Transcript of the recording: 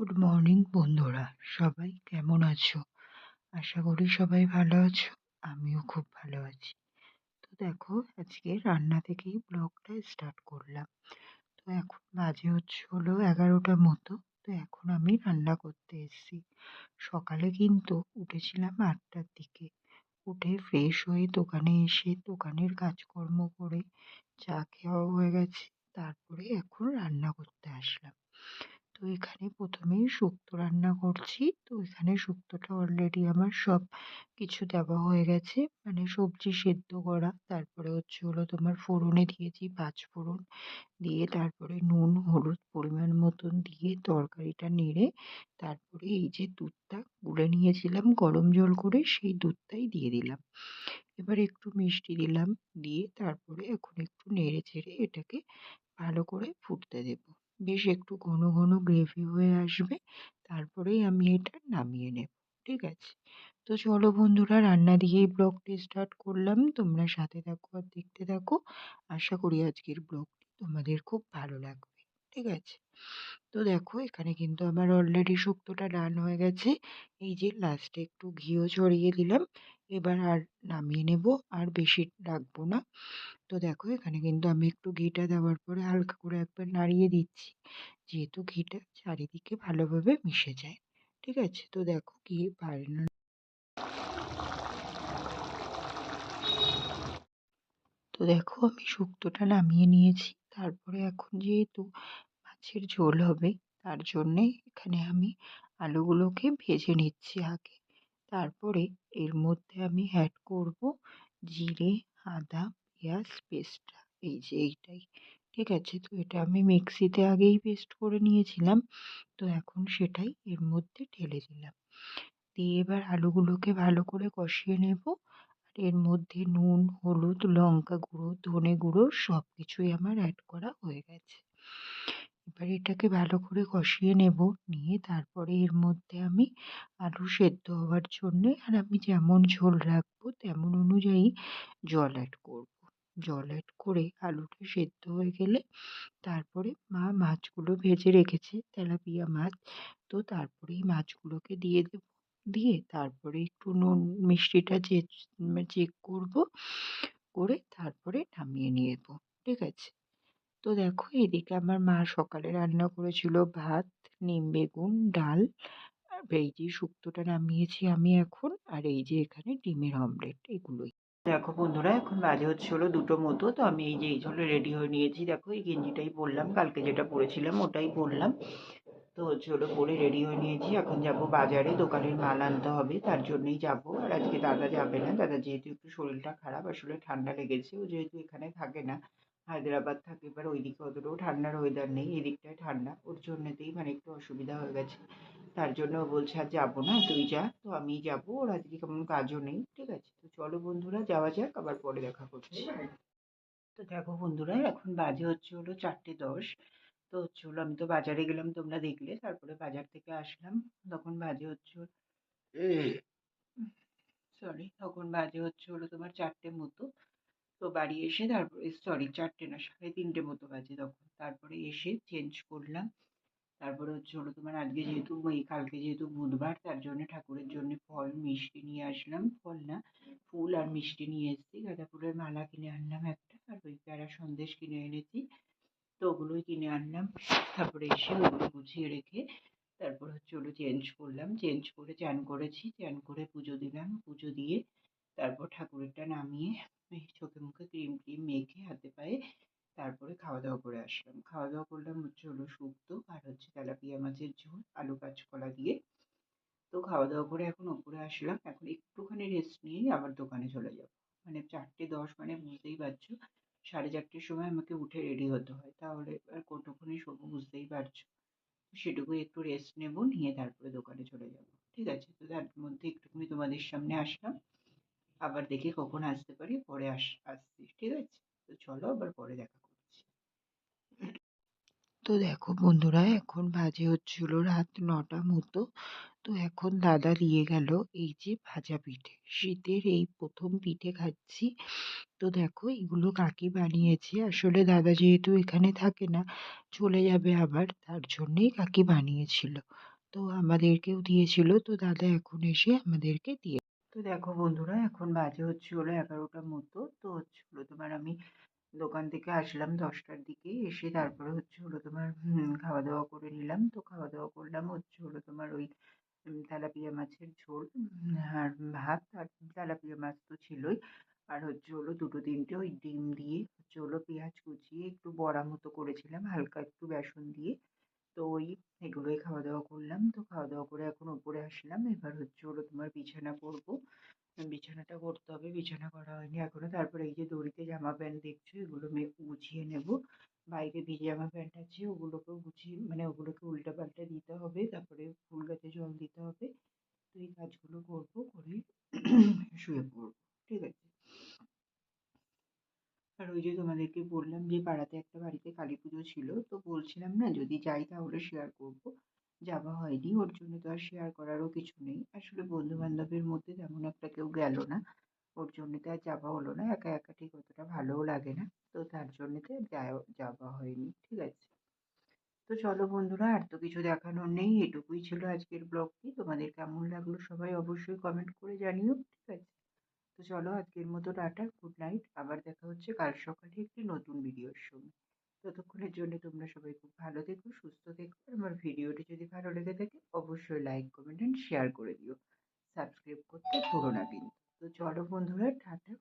Good morning বন্ধুরা। সবাই কেমন আছো? আশা করি সবাই ভালো আছো। আমিও খুব ভালো আছি। তো দেখো, আজকে রান্না থেকেই ব্লগটা স্টার্ট করলাম। তো এখন বাজে হচ্ছে হলো এগারোটার মতো। তো এখন আমি রান্না করতে এসেছি। সকালে কিন্তু উঠেছিলাম আটটার দিকে। উঠে ফ্রেশ হয়ে দোকানে এসে দোকানের কাজকর্ম করে চা খাওয়া হয়ে গেছে তারপরে এখন রান্না করতে আসলাম তো এখানে প্রথমেই শুক্তো রান্না করছি তো এখানে শুক্তোটা অলরেডি আমার সব কিছু দেওয়া হয়ে গেছে। মানে সবজি সেদ্ধ করা, তারপরে হচ্ছে হলো তোমার ফোড়নে দিয়েছি পাঁচ ফোড়ন দিয়ে, তারপরে নুন, হলুদ পরিমাণ মতন দিয়ে তরকারিটা নেড়ে, তারপরে এই যে দুধটা গুলে নিয়েছিলাম, গরম জল করে সেই দুধটাই দিয়ে দিলাম। এবার একটু মিষ্টি দিলাম, দিয়ে তারপরে এখন একটু নেড়ে চেড়ে এটাকে ভালো করে ফুটতে দেবো। বেশ একটু ঘন ঘন গ্রেভি হয়ে আসবে, তারপরেই আমি এটা নামিয়ে নেব। ঠিক আছে। তো চলো বন্ধুরা, রান্না দিয়েই ব্লগটি স্টার্ট করলাম। তোমরা সাথে থাকো আর দেখতে থাকো। আশা করি আজকের ব্লগটি তোমাদের খুব ভালো লাগবে, ঠিক আছে? তো দেখো, এখানে কিন্তু আমার অলরেডি শুক্তোটা রান হয়ে গেছে। এই যে লাস্টে একটু ঘিও ছড়িয়ে দিলাম। এবার আর নামিয়ে নেব, আর বেশি রাখব না। তো দেখো, এখানে কিন্তু আমি একটু ঘিটা দেওয়ার পরে হালকা করে একবার নাড়িয়ে দিচ্ছি। যেহেতু ঘিটা চারিদিকে ভালোভাবে মিশে যায়। ঠিক আছে? তো দেখো কি পারে না তো দেখো আমি শুক্তোটা নামিয়ে নিয়েছি। তারপরে এখন যেহেতু মাছের ঝোল হবে, তার জন্যে এখানে আমি আলুগুলোকে ভেজে নিচ্ছি আগে। তারপরে এর মধ্যে আমি অ্যাড করব জিরে, আদা, পেঁয়াজ, পেস্টটা। এই যে এইটাই। ঠিক আছে? তো এটা আমি মিক্সিতে আগেই পেস্ট করে নিয়েছিলাম। তো এখন সেটাই এর মধ্যে ঢেলে দিলাম। দিয়ে এবার আলুগুলোকে ভালো করে কষিয়ে নেব। আর এর মধ্যে নুন, হলুদ, লঙ্কা গুঁড়ো, ধনে গুঁড়ো সব কিছুই আমার অ্যাড করা হয়ে গেছে। এবার এটাকে ভালো করে কষিয়ে নেব। নিয়ে তারপরে এর মধ্যে আমি আলু সেদ্ধ হওয়ার জন্যে আর আমি যেমন ঝোল রাখব তেমন অনুযায়ী জল অ্যাড করব। জল অ্যাড করে আলুটা সেদ্ধ হয়ে গেলে তারপরে মা মাছগুলো ভেজে রেখেছে, তেলাপিয়া মাছ। তো তারপরে এই মাছগুলোকে দিয়ে দেব, দিয়ে তারপরে একটু নুন, মিষ্টিটা চেক চেক করব, করে তারপরে নামিয়ে নিয়ে নেব, ঠিক আছে? তো দেখো এদিকে আমার মা সকালে রান্না করেছিল ভাত, নিম বেগুন, ডাল, আর এই যে শুক্তোটা নামিয়েছি আমি এখন, আর এই যে এখানে ডিমের অমলেট, এগুলোই। দেখো বন্ধুরা, এখন বাজে হচ্ছে হলো দুটো মতো, তো আমি এই যে, এই জন্য রেডি হয়ে নিয়েছি। দেখো এই গেঞ্জিটাই পরলাম, কালকে যেটা পরেছিলাম ওটাই পরলাম। তো হচ্ছে হলো পরে রেডি হয়ে নিয়েছি। এখন যাব বাজারে, দোকানের মাল আনতে হবে, তার জন্যই যাব। আর আজকে দাদা যাবে না, দাদা যেহেতু একটু শরীরটা খারাপ, আসলে ঠান্ডা লেগেছে, ও যেহেতু এখানে থাকে না, হায়দ্রাবাদ থাকে, এবার ওইদিকে অতটাও ঠান্ডার ওয়েদার নেই, এদিকটায় ঠান্ডা, ওর জন্যতেই মানে একটু অসুবিধা হয়ে গেছে। তার জন্য বলছে আর যাব না তুই যা। তো আমি যাব ওর আজকে কেমন কাজও নেই ঠিক আছে? তো চলো বন্ধুরা যাওয়া যাক আবার পরে দেখা করছি। তো দেখো বন্ধুরা এখন বাজে হচ্ছে হলো চারটে দশ। তো হচ্ছে হলো আমি তো বাজারে গেলাম তোমরা দেখলে তারপরে বাজার থেকে আসলাম। তখন বাজে হচ্ছে সরি তখন বাজে হচ্ছে হলো তোমার চারটে মতো। তো বাড়ি এসে তারপরে সরি চারটে না সাড়ে তিনটে মতো বাজে তখন। তারপরে এসে চেঞ্জ করলাম। তারপরে হচ্ছে হলো তোমার আজকে যেহেতু এই কালকে যেহেতু বুধবার, তার জন্য ঠাকুরের জন্য ফল, মিষ্টি নিয়ে আসলাম। ফল না, ফুল আর মিষ্টি নিয়ে এসেছি। গাঁদা ফুলের মালা কিনে আনলাম একটা, আর ওই প্যারা সন্দেশ কিনে এনেছি। তো ওগুলোই কিনে আনলাম। তারপরে এসে ওগুলো গুছিয়ে রেখে তারপর হচ্ছে ওগুলো চেঞ্জ করলাম। চেঞ্জ করে চান করেছি, চান করে পুজো দিলাম। পুজো দিয়ে তারপর ঠাকুরেরটা নামিয়ে চোখে মুখে ক্রিম ক্রিম মেখে হাতে পায়ে খাওয়া দাওয়া করে আসলাম। খাওয়া দাওয়া করলাম হচ্ছে হলো শুক্তো আর হচ্ছে তেলাপিয়া মাছের ঝোল, আলু কাঁচকলা দিয়ে। তো খাওয়া দাওয়া করে এখন ওপরে আসলাম। এখন একটুখানি রেস্ট নিয়েই আবার দোকানে চলে যাব। মানে চারটে দশ মানে বুঝতেই পারছ, সাড়ে চারটের সময় আমাকে উঠে রেডি হতে হয়। তাহলে আর কতক্ষণই শোবো বুঝতেই পারছ। সেটুকুই একটু রেস্ট নেব, নিয়ে তারপরে দোকানে চলে যাব। ঠিক আছে? তো তার মধ্যে একটুখানি তোমাদের সামনে আসলাম। আবার দেখি কখন আসতে পারি, পরে আস, আসছি। ঠিক আছে? তো চলো আবার পরে দেখা তো দেখো বন্ধুরা, এখন বাজে হচ্ছিল রাত নটা মতো। তো এখন দাদা দিয়ে গেল এই যে ভাজা পিঠে। শীতের এই প্রথম পিঠে খাচ্ছি। তো দেখো এগুলো কাকি বানিয়েছে। আসলে দাদা যেহেতু এখানে থাকে না, চলে যাবে আবার। তার জন্যেই কাকি বানিয়েছিল। তো আমাদেরকেও দিয়েছিল। তো দাদা এখন এসে আমাদেরকে দিয়ে তো দেখো বন্ধুরা, এখন বাজে হচ্ছে হলো এগারোটার মতো। তো হচ্ছে হলো তোমার আমি দোকান থেকে আসলাম দশটার দিকে, এসে তারপরে হচ্ছে হলো তোমার খাওয়া দাওয়া করে নিলাম। তো খাওয়া দাওয়া করলাম, হচ্ছে হলো তোমার ওই তেলাপিয়া মাছের ঝোল আর ভাত, আর তেলাপিয়া মাছ তো ছিলই। আর হচ্ছে হলো দুটো তিনটে ওই ডিম দিয়ে, হচ্ছে হলো পেঁয়াজ কুচিয়ে একটু বড়া মতো করেছিলাম, হালকা একটু বেসন দিয়ে। তো ওই এগুলোই খাওয়া দাওয়া করলাম। তো খাওয়া দাওয়া করে এখন উপরে আসলাম। এবার হচ্ছে হলো তোমার বিছানা করব। বিছানাটা করতে হবে। বিছানা করা হয়নি এখনও। তারপরে এই যে দড়িতে জামা প্যান্ট দেখছ, এগুলো আমি গুছিয়ে নেব। বাইরে ভিজে জামা প্যান্ট আছে, ওগুলোকেও গুছিয়ে মানে ওগুলোকে উল্টা পাল্টা দিতে হবে। তারপরে ফুল গাছে জল দিতে হবে। তো এই কাজগুলো করব, করে শুয়ে পড়ব ঠিক আছে আর ওই যে বললাম যে পাড়াতে একটা বাড়িতে কালী পুজো ছিল, তো বলছিলাম না যদি যাই তাহলে শেয়ার করব। যাওয়া হয়নি, ওর জন্য তো আর শেয়ার করারও কিছু নেই। আসলে বন্ধু বান্ধবের মধ্যে তেমন একটা কেউ গেল না। ওর জন্য তো আর যাওয়া হলো না, একা একা ঠিক অতটা ভালোও লাগে না। তো তার জন্যতে যাওয়া যাওয়া হয়নি, ঠিক আছে। তো চলো বন্ধুরা, আর তো কিছু দেখানোর নেই, এটুকুই ছিল আজকের ব্লগটি। তোমাদের কেমন লাগল সবাই অবশ্যই কমেন্ট করে জানিও, ঠিক আছে। তো চলো আজকের মতো টাটা, গুড নাইট, আবার দেখা হচ্ছে কাল সকালে একটি নতুন ভিডিওর সঙ্গে ততক্ষণের জন্য তোমরা সবাই খুব ভালো থেকো, সুস্থ থেকো আমার ভিডিওটি যদি ভালো লেগে থাকে অবশ্যই লাইক, কমেন্ট অ্যান্ড শেয়ার করে দিও। সাবস্ক্রাইব করতে ভুলো না কিন্তু। তো চলো বন্ধুরা, টাটা